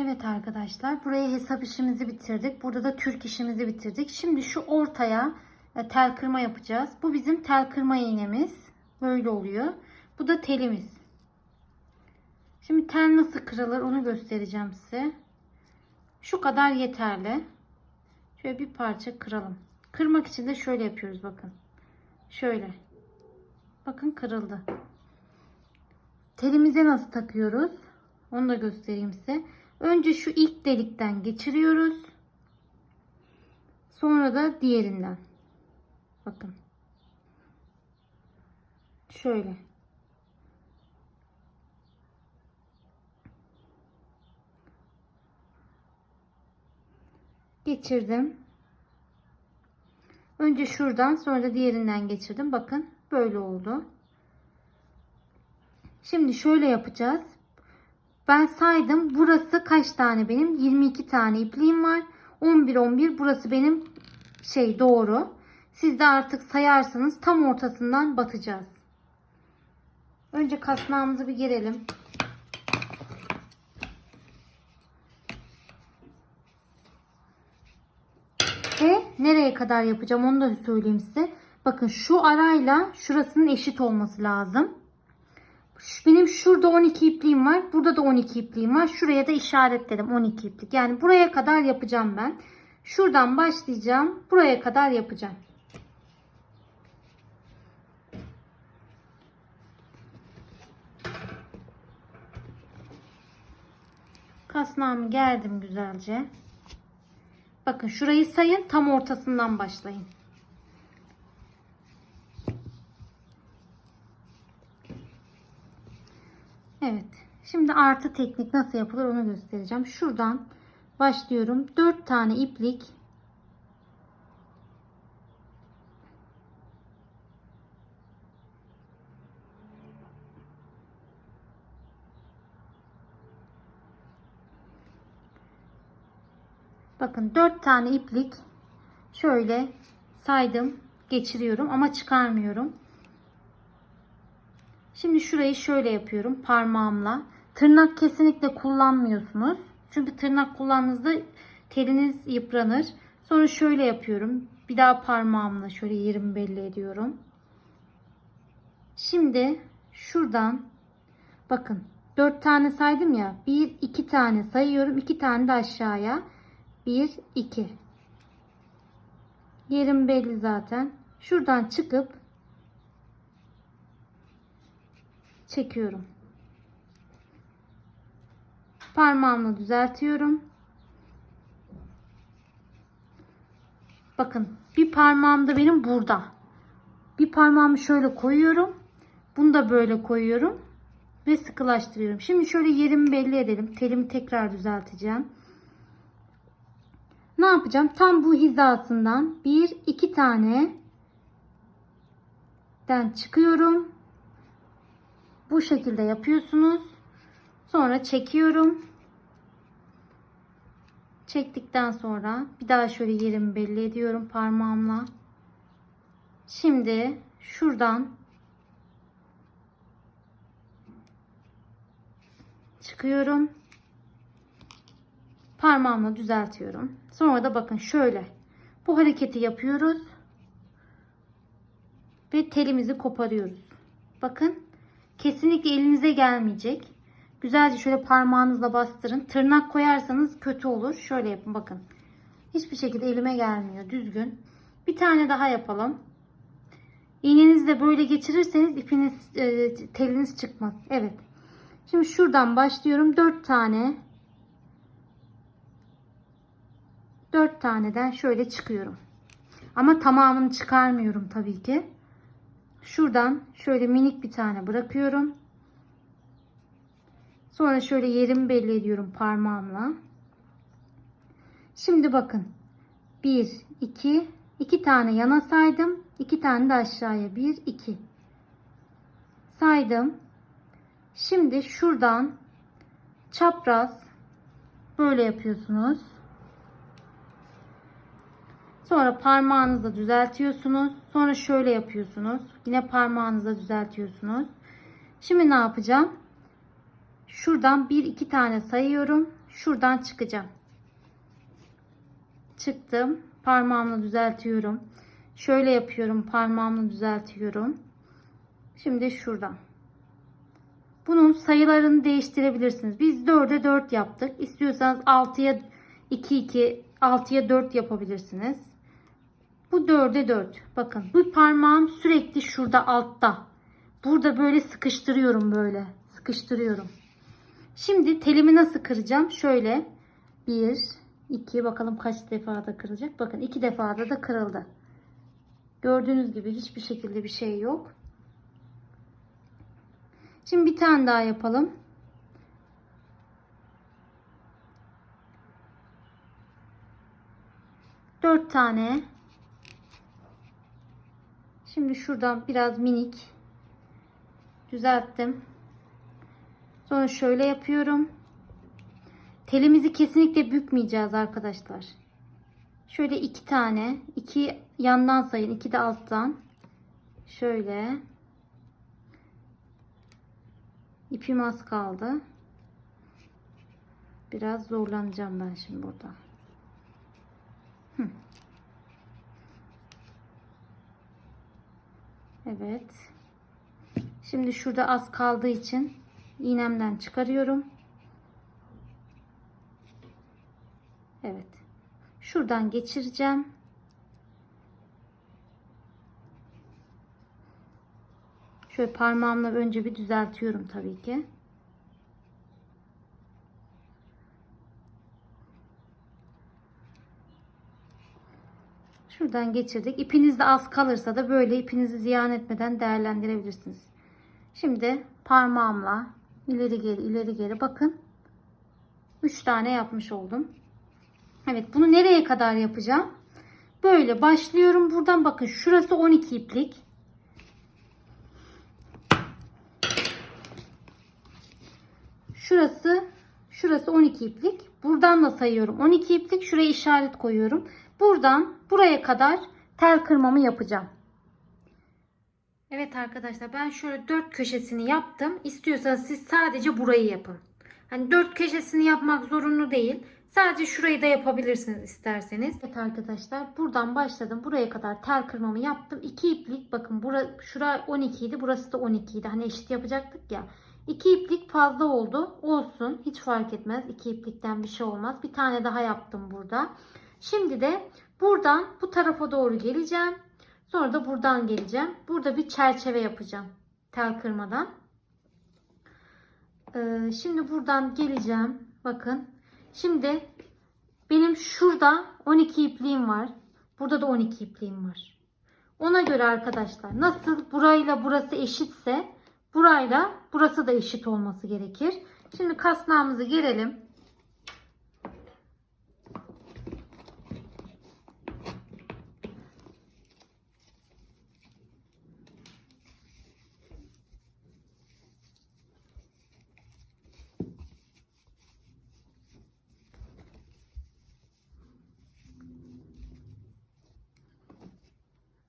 Evet arkadaşlar buraya hesap işimizi bitirdik. Burada da Türk işimizi bitirdik. Şimdi şu ortaya e, tel kırma yapacağız. Bu bizim tel kırma iğnemiz. Böyle oluyor. Bu da telimiz. Şimdi tel nasıl kırılır onu göstereceğim size. Şu kadar yeterli. Şöyle bir parça kıralım. Kırmak için de şöyle yapıyoruz bakın. Şöyle. Bakın kırıldı. Telimize nasıl takıyoruz? Onu da göstereyim size. Önce şu ilk delikten geçiriyoruz. Sonra da diğerinden. Bakın. Şöyle. Geçirdim. Önce şuradan sonra da diğerinden geçirdim. Bakın böyle oldu. Şimdi şöyle yapacağız. Ben saydım. Burası kaç tane benim? 22 tane ipliğim var. 11 11 burası benim şey doğru. Siz de artık sayarsanız tam ortasından batacağız. Önce kasnağımızı bir girelim. Ve nereye kadar yapacağım onu da söyleyeyim size. Bakın şu arayla şurasının eşit olması lazım. Benim şurada 12 ipliğim var. Burada da 12 ipliğim var. Şuraya da işaretledim 12 iplik. Yani buraya kadar yapacağım ben. Şuradan başlayacağım. Buraya kadar yapacağım. Kasnağımı gerdim güzelce. Bakın şurayı sayın. Tam ortasından başlayın. Evet. Şimdi artı teknik nasıl yapılır onu göstereceğim. Şuradan başlıyorum. 4 tane iplik Bakın 4 tane iplik şöyle saydım geçiriyorum ama çıkarmıyorum. Şimdi şurayı şöyle yapıyorum parmağımla. Tırnak kesinlikle kullanmıyorsunuz. Çünkü tırnak kullandığınızda teliniz yıpranır. Sonra şöyle yapıyorum. Bir daha parmağımla şöyle yerimi belli ediyorum. Şimdi şuradan bakın 4 tane saydım ya. 1 2 tane sayıyorum. 2 tane de aşağıya. 1 2 Yerim belli zaten. Şuradan çıkıp çekiyorum. Parmağımla düzeltiyorum. Bakın bir parmağım da benim burada. Bir parmağımı şöyle koyuyorum. Bunu da böyle koyuyorum. Ve sıkılaştırıyorum. Şimdi şöyle yerimi belli edelim. Telimi tekrar düzelteceğim. Ne yapacağım? Tam bu hizasından bir iki tane den çıkıyorum. Bu şekilde yapıyorsunuz. Sonra çekiyorum. Çektikten sonra bir daha şöyle yerimi belli ediyorum parmağımla. Şimdi şuradan çıkıyorum. Parmağımla düzeltiyorum. Sonra da bakın şöyle bu hareketi yapıyoruz. Ve telimizi koparıyoruz. Bakın kesinlikle elinize gelmeyecek. Güzelce şöyle parmağınızla bastırın. Tırnak koyarsanız kötü olur. Şöyle yapın bakın. Hiçbir şekilde elime gelmiyor. Düzgün. Bir tane daha yapalım. İğnenizi böyle geçirirseniz ipiniz e, teliniz çıkmaz. Evet. Şimdi şuradan başlıyorum. 4 tane 4 taneden şöyle çıkıyorum. Ama tamamını çıkarmıyorum tabii ki. Şuradan şöyle minik bir tane bırakıyorum. Sonra şöyle yerimi belli ediyorum parmağımla. Şimdi bakın. 1 2 2 tane yana saydım. 2 tane de aşağıya. 1 2 saydım. Şimdi şuradan çapraz böyle yapıyorsunuz. Sonra parmağınızla düzeltiyorsunuz. Sonra şöyle yapıyorsunuz. Yine parmağınızla düzeltiyorsunuz. Şimdi ne yapacağım? Şuradan bir iki tane sayıyorum. şuradan çıkacağım. Çıktım. Parmağımla düzeltiyorum. Şöyle yapıyorum. Parmağımla düzeltiyorum. Şimdi şuradan. Bunun sayılarını değiştirebilirsiniz. Biz 4'e 4 yaptık. İstiyorsanız 6'ya 2 2 6'ya 4 yapabilirsiniz. Bu 4'e 4. Bakın bu parmağım sürekli şurada altta. Burada böyle sıkıştırıyorum böyle. Sıkıştırıyorum. Şimdi telimi nasıl kıracağım? Şöyle 1 2 bakalım kaç defada kırılacak. Bakın 2 defada da kırıldı. Gördüğünüz gibi hiçbir şekilde bir şey yok. Şimdi bir tane daha yapalım. Dört tane. Şimdi şuradan biraz minik düzelttim. Sonra şöyle yapıyorum. Telimizi kesinlikle bükmeyeceğiz arkadaşlar. Şöyle iki tane, iki yandan sayın, iki de alttan. Şöyle. İpim az kaldı. Biraz zorlanacağım ben şimdi burada. Hı. Evet. Şimdi şurada az kaldığı için iğnemden çıkarıyorum. Evet. Şuradan geçireceğim. Şöyle parmağımla önce bir düzeltiyorum tabii ki. Şuradan geçirdik. İpiniz de az kalırsa da böyle ipinizi ziyan etmeden değerlendirebilirsiniz. Şimdi parmağımla ileri geri ileri geri bakın. 3 tane yapmış oldum. Evet bunu nereye kadar yapacağım? Böyle başlıyorum. Buradan bakın şurası 12 iplik. Şurası şurası 12 iplik. Buradan da sayıyorum. 12 iplik. Şuraya işaret koyuyorum. Buradan buraya kadar tel kırmamı yapacağım. Evet arkadaşlar ben şöyle dört köşesini yaptım. İstiyorsanız siz sadece burayı yapın. Hani dört köşesini yapmak zorunlu değil. Sadece şurayı da yapabilirsiniz isterseniz. Evet arkadaşlar buradan başladım. Buraya kadar tel kırmamı yaptım. 2 iplik bakın bura, şura 12 idi. Burası da 12 idi. Hani eşit yapacaktık ya. 2 iplik fazla oldu. Olsun. Hiç fark etmez. 2 iplikten bir şey olmaz. Bir tane daha yaptım burada. Şimdi de buradan bu tarafa doğru geleceğim. Sonra da buradan geleceğim. Burada bir çerçeve yapacağım. Tel kırmadan. Ee, şimdi buradan geleceğim. Bakın. Şimdi benim şurada 12 ipliğim var. Burada da 12 ipliğim var. Ona göre arkadaşlar nasıl burayla burası eşitse burayla burası da eşit olması gerekir. Şimdi kasnağımızı gerelim.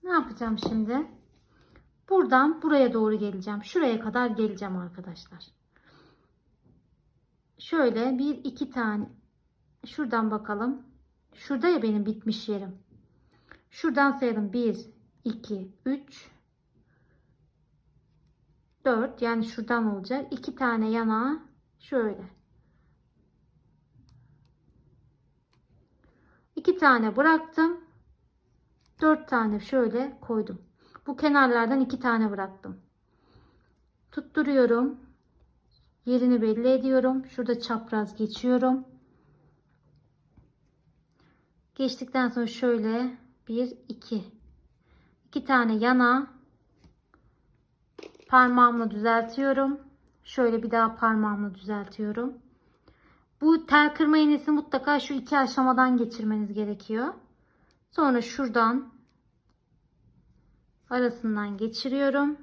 Ne yapacağım şimdi? Buradan buraya doğru geleceğim. Şuraya kadar geleceğim arkadaşlar. Şöyle bir iki tane şuradan bakalım. Şurada ya benim bitmiş yerim. Şuradan sayalım. 1 2 3 4 yani şuradan olacak. 2 tane yana şöyle. 2 tane bıraktım. 4 tane şöyle koydum. Bu kenarlardan 2 tane bıraktım. Tutturuyorum. Yerini belli ediyorum. Şurada çapraz geçiyorum. Geçtikten sonra şöyle 1 2 2 tane yana parmağımla düzeltiyorum. Şöyle bir daha parmağımla düzeltiyorum. Bu tel kırma iğnesi mutlaka şu iki aşamadan geçirmeniz gerekiyor. Sonra şuradan arasından geçiriyorum.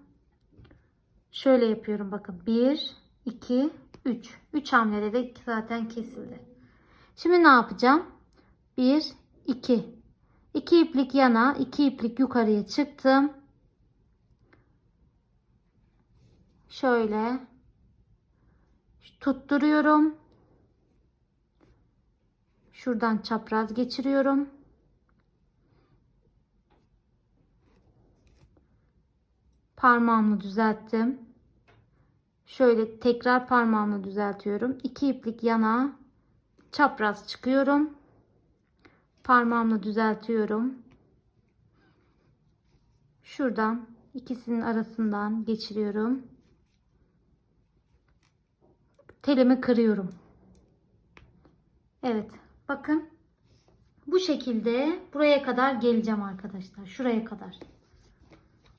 Şöyle yapıyorum bakın. 1, 2, 3. 3 hamlede de zaten kesildi. Şimdi ne yapacağım? 1, 2. 2 iplik yana, 2 iplik yukarıya çıktım. Şöyle tutturuyorum. Şuradan çapraz geçiriyorum. Parmağımla düzelttim. Şöyle tekrar parmağımla düzeltiyorum. 2 iplik yana çapraz çıkıyorum. Parmağımla düzeltiyorum. Şuradan ikisinin arasından geçiriyorum. Telimi kırıyorum. Evet. Bakın. Bu şekilde buraya kadar geleceğim arkadaşlar. Şuraya kadar.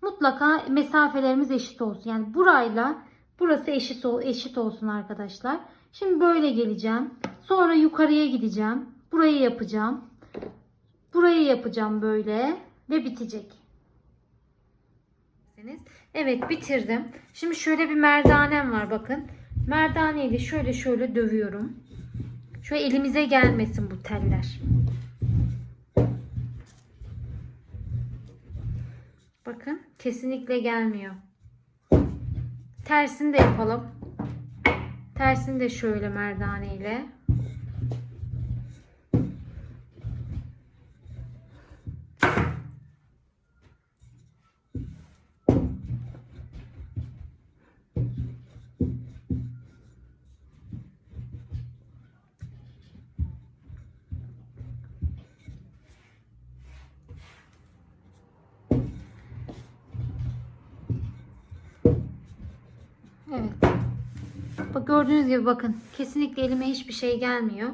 Mutlaka mesafelerimiz eşit olsun. Yani burayla burası eşit, eşit olsun arkadaşlar. Şimdi böyle geleceğim. Sonra yukarıya gideceğim. Burayı yapacağım. Burayı yapacağım böyle ve bitecek. Evet bitirdim. Şimdi şöyle bir merdanem var bakın. Merdaneyle şöyle şöyle dövüyorum. Şöyle elimize gelmesin bu teller. Bakın kesinlikle gelmiyor. Tersini de yapalım. Tersini de şöyle merdaneyle. Evet. Bak gördüğünüz gibi bakın kesinlikle elime hiçbir şey gelmiyor.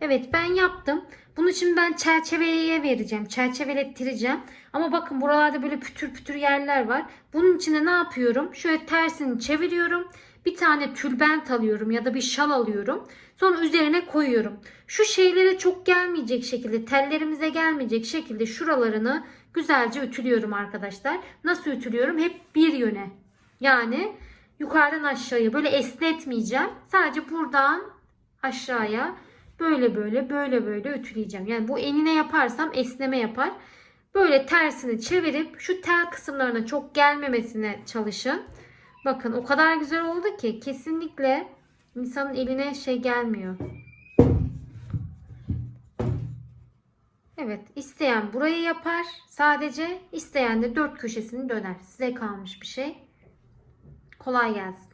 Evet ben yaptım. Bunun için ben çerçeveye vereceğim. Çerçevelettireceğim. Ama bakın buralarda böyle pütür pütür yerler var. Bunun için de ne yapıyorum? Şöyle tersini çeviriyorum. Bir tane tülbent alıyorum ya da bir şal alıyorum. Sonra üzerine koyuyorum. Şu şeylere çok gelmeyecek şekilde, tellerimize gelmeyecek şekilde şuralarını güzelce ütülüyorum arkadaşlar. Nasıl ütülüyorum? Hep bir yöne. Yani yukarıdan aşağıya böyle esnetmeyeceğim. Sadece buradan aşağıya böyle böyle böyle böyle ütüleyeceğim. Yani bu enine yaparsam esneme yapar. Böyle tersini çevirip şu tel kısımlarına çok gelmemesine çalışın. Bakın o kadar güzel oldu ki kesinlikle insanın eline şey gelmiyor. Evet isteyen burayı yapar sadece isteyen de dört köşesini döner. Size kalmış bir şey. Kolay gelsin.